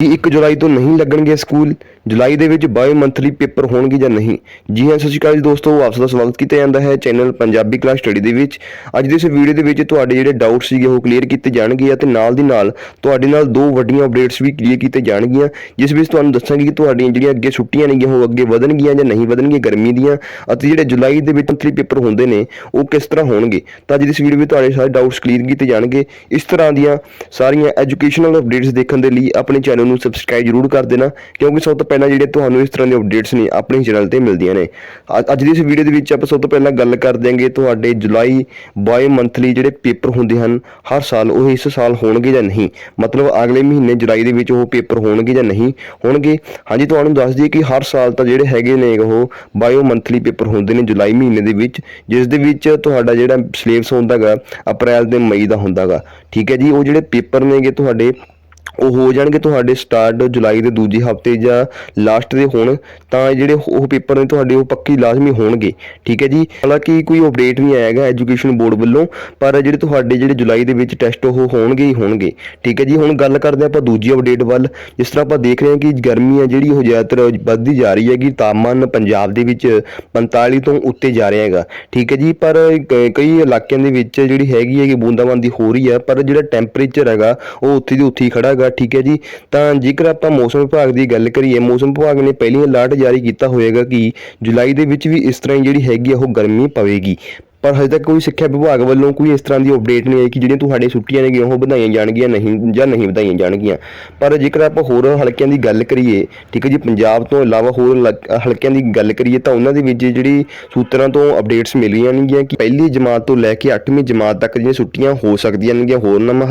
ਕਿ 1 ਜੁਲਾਈ ਤੋਂ ਨਹੀਂ ਲੱਗਣਗੇ ਸਕੂਲ? ਜੁਲਾਈ ਦੇ ਵਿੱਚ ਬਾਇਓ ਮੰਥਲੀ ਪੇਪਰ ਹੋਣਗੇ ਜਾਂ ਨਹੀਂ? ਜੀ ਹਾਂ, ਸਤਿ ਸ਼੍ਰੀ ਅਕਾਲ ਜੀ ਦੋਸਤੋ, ਆਪ ਸਭ ਦਾ ਸਵਾਗਤ ਕੀਤਾ ਜਾਂਦਾ ਹੈ ਚੈਨਲ ਪੰਜਾਬੀ ਕਲਾਸ ਸਟੱਡੀ ਦੇ ਵਿੱਚ। ਅੱਜ ਦੇ ਇਸ ਵੀਡੀਓ ਦੇ ਵਿੱਚ ਤੁਹਾਡੇ ਜਿਹੜੇ ਡਾਊਟ ਸੀਗੇ ਉਹ ਕਲੀਅਰ ਕੀਤੇ ਜਾਣਗੇ ਅਤੇ ਨਾਲ ਦੀ ਨਾਲ ਤੁਹਾਡੇ ਨਾਲ ਦੋ ਵੱਡੀਆਂ ਅਪਡੇਟਸ ਵੀ ਕਲੀਅਰ ਕੀਤੇ ਜਾਣਗੀਆਂ, ਜਿਸ ਵਿੱਚ ਤੁਹਾਨੂੰ ਦੱਸਾਂਗੇ ਕਿ ਤੁਹਾਡੀਆਂ ਜਿਹੜੀਆਂ ਅੱਗੇ ਛੁੱਟੀਆਂ ਨੇਗੀਆਂ, ਉਹ ਅੱਗੇ ਵਧਣਗੀਆਂ ਜਾਂ ਨਹੀਂ ਵਧਣਗੀਆਂ ਗਰਮੀ ਦੀਆਂ ਅਤੇ ਜਿਹੜੇ ਜੁਲਾਈ ਦੇ ਵਿੱਚ ਮੰਥਲੀ ਪੇਪਰ ਹੁੰਦੇ ਨੇ, ਉਹ ਕਿਸ ਤਰ੍ਹਾਂ ਹੋਣਗੇ? ਤਾਂ ਅੱਜ ਦੀ ਇਸ ਵੀਡੀਓ ਵਿੱਚ ਤੁਹਾਡੇ ਸਾਰੇ ਡਾਊਟਸ ਕਲੀਅਰ ਕੀਤੇ ਜਾਣਗੇ। ਇਸ ਤਰ੍ਹਾਂ ਦੀਆਂ ਸਾਰੀਆਂ ਐਜੂਕੇਸ਼ਨਲ ਅਪਡੇਟਸ ਦੇਖਣ ਦੇ ਲਈ ਆਪਣੇ ਚੈਨਲ ਨੂੰ ਸਬਸਕ੍ਰਾਈਬ ਜ਼ਰੂਰ ਕਰ ਦੇਣਾ, ਕਿਉਂਕਿ ਸਭ ਤੋਂ ਪਹਿਲਾਂ ਜਿਹੜੇ ਤੁਹਾਨੂੰ ਇਸ ਤਰ੍ਹਾਂ ਦੇ ਅਪਡੇਟਸ ਨੇ ਆਪਣੇ ਚੈਨਲ ਤੇ ਮਿਲਦੀਆਂ ਨੇ। ਅ- ਅੱਜ ਦੀ ਇਸ ਵੀਡੀਓ ਦੇ ਵਿੱਚ ਆਪਾਂ ਸਭ ਤੋਂ ਪਹਿਲਾਂ ਗੱਲ ਕਰ ਦਿਆਂਗੇ ਤੁਹਾਡੇ ਜੁਲਾਈ ਬਾਈ ਮੰਥਲੀ ਜਿਹੜੇ ਪੇਪਰ ਹੁੰਦੇ ਹਨ, ਹਰ ਸਾਲ ਉਹ ਇਸ ਸਾਲ ਹੋਣਗੇ ਜਾਂ ਨਹੀਂ? ਮਤਲਬ ਅਗਲੇ ਮਹੀਨੇ ਜੁਲਾਈ ਦੇ ਵਿੱਚ ਉਹ ਪੇਪਰ ਹੋਣਗੇ ਜਾਂ ਨਹੀਂ? ਹੋਣਗੇ? ਹਾਂਜੀ, ਤੁਹਾਨੂੰ ਦੱਸ ਦਈਏ ਕਿ ਹਰ ਸਾਲ ਤਾਂ ਜਿਹੜੇ ਹੈਗੇ ਨੇ ਉਹ ਬਾਇਓ ਮੰਥਲੀ ਪੇਪਰ ਹੁੰਦੇ ਨੇ ਜੁਲਾਈ ਮਹੀਨੇ ਦੇ ਵਿੱਚ, ਜਿਸ ਦੇ ਵਿੱਚ ਤੁਹਾਡਾ ਜਿਹੜਾ ਸਿਲੇਬਸ ਹੁੰਦਾਗਾ, ਅਪ੍ਰੈਲ ਤੇ ਮਈ ਦਾ ਹੁੰਦਾਗਾ। ਠੀਕ ਹੈ ਜੀ, ਉਹ ਜਿਹੜੇ ਪੇਪਰ ਨੇਗੇ ਤੁਹਾਡੇ ਉਹ ਹੋ ਜਾਣਗੇ ਤੁਹਾਡੇ ਸਟਾਰਟ ਜੁਲਾਈ ਦੇ ਦੂਜੇ ਹਫ਼ਤੇ ਜਾਂ ਲਾਸਟ ਦੇ ਹੋਣ, ਤਾਂ ਜਿਹੜੇ ਉਹ ਪੇਪਰ ਨੇ ਤੁਹਾਡੇ ਉਹ ਪੱਕੀ ਲਾਜ਼ਮੀ ਹੋਣਗੇ। ਠੀਕ ਹੈ ਜੀ? ਹਾਲਾਂਕਿ ਕੋਈ ਅਪਡੇਟ ਨਹੀਂ ਆਏਗਾ ਐਜੂਕੇਸ਼ਨ ਬੋਰਡ ਵੱਲੋਂ, ਪਰ ਜਿਹੜੇ ਤੁਹਾਡੇ ਜਿਹੜੇ ਜੁਲਾਈ ਦੇ ਵਿੱਚ ਟੈਸਟ ਉਹ ਹੋਣਗੇ ਹੀ ਹੋਣਗੇ। ਠੀਕ ਹੈ ਜੀ? ਹੁਣ ਗੱਲ ਕਰਦੇ ਆਪਾਂ ਦੂਜੀ ਅਪਡੇਟ ਵੱਲ। ਜਿਸ ਤਰ੍ਹਾਂ ਆਪਾਂ ਦੇਖ ਰਹੇ ਹਾਂ ਕਿ ਗਰਮੀ ਹੈ, ਜਿਹੜੀ ਉਹ ਜ਼ਿਆਦਾਤਰ ਵੱਧਦੀ ਜਾ ਰਹੀ ਹੈਗੀ, ਤਾਪਮਾਨ ਪੰਜਾਬ ਦੇ ਵਿੱਚ 45 ਤੋਂ ਉੱਤੇ ਜਾ ਰਿਹਾ ਹੈਗਾ। ਠੀਕ ਹੈ ਜੀ? ਪਰ ਕ- ਕਈ ਇਲਾਕਿਆਂ ਦੇ ਵਿੱਚ ਜਿਹੜੀ ਹੈਗੀ ਹੈਗੀ ਬੂੰਦਾਬਾਂਦੀ ਹੋ ਰਹੀ ਹੈ, ਪਰ ਜਿਹੜਾ ਟੈਂਪਰੇਚਰ ਹੈਗਾ, ਉਹ ਉੱਥੇ ਦੀ ਉੱਥੇ ਹੀ ਖੜਾ ਹੈਗਾ। ਠੀਕ ਹੈ ਜੀ। ਤਾਂ ਜੇਕਰ ਆਪਾਂ ਮੌਸਮ ਵਿਭਾਗ ਦੀ ਗੱਲ ਕਰੀਏ, ਮੌਸਮ ਵਿਭਾਗ ਨੇ ਪਹਿਲੀ ਅਲਰਟ ਜਾਰੀ ਕੀਤਾ ਹੋਏਗਾ ਕਿ ਜੁਲਾਈ ਦੇ ਵਿੱਚ ਵੀ ਇਸ ਤਰ੍ਹਾਂ ਹੀ ਜਿਹੜੀ ਹੈਗੀ ਆ, ਉਹ ਗਰਮੀ ਪਵੇਗੀ। ਪਰ ਹਜੇ ਤੱਕ ਕੋਈ ਸਿੱਖਿਆ ਵਿਭਾਗ ਵੱਲੋਂ ਕੋਈ ਇਸ ਤਰ੍ਹਾਂ ਦੀ ਅਪਡੇਟ ਨਹੀਂ ਆਈ ਕਿ ਜਿਹੜੀਆਂ ਤੁਹਾਡੀਆਂ ਛੁੱਟੀਆਂ ਨੇਗੀਆਂ, ਉਹ ਵਧਾਈਆਂ ਜਾਣਗੀਆਂ ਨਹੀਂ ਜਾਂ ਨਹੀਂ ਵਧਾਈਆਂ ਜਾਣਗੀਆਂ। ਪਰ ਜੇਕਰ ਆਪਾਂ ਹੋਰ ਹਲਕਿਆਂ ਦੀ ਗੱਲ ਕਰੀਏ, ਠੀਕ ਹੈ ਜੀ, ਪੰਜਾਬ ਤੋਂ ਇਲਾਵਾ ਹੋਰ ਇਲਾਕ- ਹਲਕਿਆਂ ਦੀ ਗੱਲ ਕਰੀਏ ਤਾਂ ਉਹਨਾਂ ਦੇ ਵਿੱਚ ਜਿਹੜੀ ਸੂਤਰਾਂ ਤੋਂ ਅਪਡੇਟਸ ਮਿਲੀਆਂ ਨੇਗੀਆਂ ਕਿ ਪਹਿਲੀ ਜਮਾਤ ਤੋਂ ਲੈ ਕੇ 8ਵੀਂ ਜਮਾਤ ਤੱਕ ਜਿਹੜੀਆਂ ਛੁੱਟੀਆਂ ਹੋ ਸਕਦੀਆਂ ਨੇਗੀਆਂ ਹੋਰ ਨਮ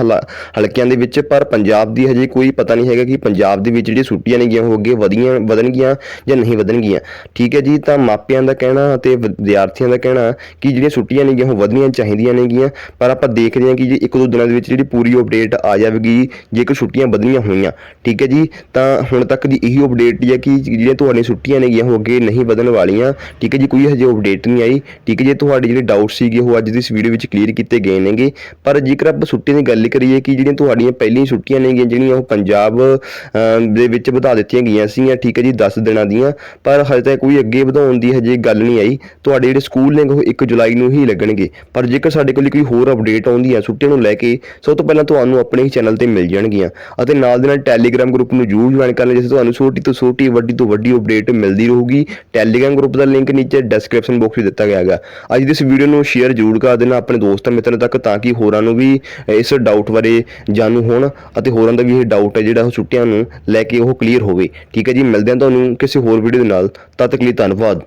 ਹਲਕਿਆਂ ਦੇ ਵਿੱਚ। ਪਰ ਪੰਜਾਬ ਦੀ ਹਜੇ ਕੋਈ ਪਤਾ ਨਹੀਂ ਹੈਗਾ ਕਿ ਪੰਜਾਬ ਦੇ ਵਿੱਚ ਜਿਹੜੀਆਂ ਛੁੱਟੀਆਂ ਨੇਗੀਆਂ, ਉਹ ਅੱਗੇ ਵਧੀਆਂ, ਵਧਣਗੀਆਂ ਜਾਂ ਨਹੀਂ ਵਧਣਗੀਆਂ। ਠੀਕ ਹੈ ਜੀ, ਤਾਂ ਮਾਪਿਆਂ ਦਾ ਕਹਿਣਾ ਅਤੇ ਵਿਦਿਆਰਥੀਆਂ ਦਾ ਕਹਿਣਾ ਕਿ ਜਿਹੜੀਆਂ ਛੁੱਟੀਆਂ ਨੇਗੀਆਂ ਉਹ ਵਧਣੀਆਂ ਚਾਹੀਦੀਆਂ ਨੇਗੀਆਂ, ਪਰ ਆਪਾਂ ਦੇਖਦੇ ਹਾਂ ਕਿ ਜੇ ਇੱਕ ਦੋ ਦਿਨਾਂ ਦੇ ਵਿੱਚ ਜਿਹੜੀ ਪੂਰੀ ਅਪਡੇਟ ਆ ਜਾਵੇਗੀ ਜੇਕਰ ਛੁੱਟੀਆਂ ਵਧਣੀਆਂ ਹੋਈਆਂ, ਠੀਕ ਹੈ ਜੀ? ਤਾਂ ਹੁਣ ਤੱਕ ਦੀ ਇਹੀ ਅਪਡੇਟ ਹੈ ਕਿ ਜਿਹੜੀਆਂ ਤੁਹਾਡੀਆਂ ਛੁੱਟੀਆਂ ਨੇਗੀਆਂ ਉਹ ਅੱਗੇ ਨਹੀਂ ਵਧਣ ਵਾਲੀਆਂ, ਠੀਕ ਹੈ ਜੀ? ਕੋਈ ਹਜੇ ਅਪਡੇਟ ਨਹੀਂ ਆਈ, ਠੀਕ ਹੈ ਜੀ? ਤੁਹਾਡੇ ਜਿਹੜੇ ਡਾਊਟ ਸੀਗੇ, ਉਹ ਅੱਜ ਦੀ ਇਸ ਵੀਡੀਓ ਵਿੱਚ ਕਲੀਅਰ ਕੀਤੇ ਗਏ ਨੇਗੇ। ਪਰ ਜੇਕਰ ਆਪਾਂ ਛੁੱਟੀਆਂ ਦੀ ਗੱਲ ਕਰੀਏ ਕਿ ਜਿਹੜੀਆਂ ਤੁਹਾਡੀਆਂ ਪਹਿਲੀਆਂ ਛੁੱਟੀਆਂ ਨੇਗੀਆਂ, ਜਿਹੜੀਆਂ ਉਹ ਪੰਜਾਬ ਦੇ ਵਿੱਚ ਵਧਾ ਦਿੱਤੀਆਂ ਗਈਆਂ ਸੀਗੀਆਂ, ਠੀਕ ਹੈ ਜੀ? 10 ਦਿਨਾਂ ਦੀਆਂ, ਪਰ ਹਜੇ ਤੱਕ ਕੋਈ ਅੱਗੇ ਵਧਾਉਣ ਦੀ ਹਜੇ ਗੱਲ ਨਹੀਂ ਆਈ। ਤੁਹਾਡੇ ਜਿਹੜੇ ਸਕੂਲ ਨੇ, ਉਹ 1 ਜੁਲਾਈ ਨੂੰ ਹੀ ਲੱਗਣਗੇ। ਪਰ ਜੇਕਰ ਸਾਡੇ ਕੋਲ ਕੋਈ ਹੋਰ ਅਪਡੇਟ ਆਉਂਦੀ ਹੈ, ਛੁੱਟੀਆਂ ਨੂੰ ਲੈ ਕੇ, ਸਭ ਤੋਂ ਪਹਿਲਾਂ ਤੁਹਾਨੂੰ ਆਪਣੇ ਹੀ ਚੈਨਲ ਤੇ ਮਿਲ ਜਾਣਗੀਆਂ। ਅਤੇ ਨਾਲ ਦੇ ਨਾਲ ਟੈਲੀਗ੍ਰਾਮ ਗਰੁੱਪ ਨੂੰ ਜਰੂਰ ਜੁਆਇਨ ਕਰ ਲਿਓ ਜਿਸ ਤੁਹਾਨੂੰ ਛੋਟੀ ਤੋਂ ਛੋਟੀ, ਵੱਡੀ ਤੋਂ ਵੱਡੀ ਅਪਡੇਟ ਮਿਲਦੀ ਰਹੂਗੀ। ਟੈਲੀਗ੍ਰਾਮ ਗਰੁੱਪ ਦਾ ਲਿੰਕ ਨੀਚੇ ਡਿਸਕ੍ਰਿਪਸ਼ਨ ਬਾਕਸ ਵਿੱਚ ਦਿੱਤਾ ਗਿਆ ਹੈਗਾ। ਅੱਜ ਦੀ ਇਸ ਵੀਡੀਓ ਨੂੰ ਸ਼ੇਅਰ ਜਰੂਰ ਕਰ ਦੇਣਾ ਆਪਣੇ ਦੋਸਤਾਂ ਮਿੱਤਰਾਂ ਤੱਕ, ਤਾਂ ਕਿ ਹੋਰਾਂ ਨੂੰ ਵੀ ਇਸ ਡਾਊਟ ਬਾਰੇ ਜਾਣੂ ਹੋਣ ਅਤੇ ਹੋਰਾਂ ਦਾ ਵੀ ਇਹ ਡਾਊਟ ਹੈ ਜਿਹੜਾ ਉਹ ਛੁੱਟੀਆਂ ਨੂੰ ਲੈ ਕੇ ਉਹ ਕਲੀਅਰ ਹੋਵੇ। ਠੀਕ ਹੈ ਜੀ, ਮਿਲਦੇ ਹਾਂ ਤੁਹਾਨੂੰ ਕਿਸੇ ਹੋਰ ਵੀਡੀਓ ਦੇ ਨਾਲ। ਤਦ ਤੱਕ ਲਈ ਧੰਨਵਾਦ।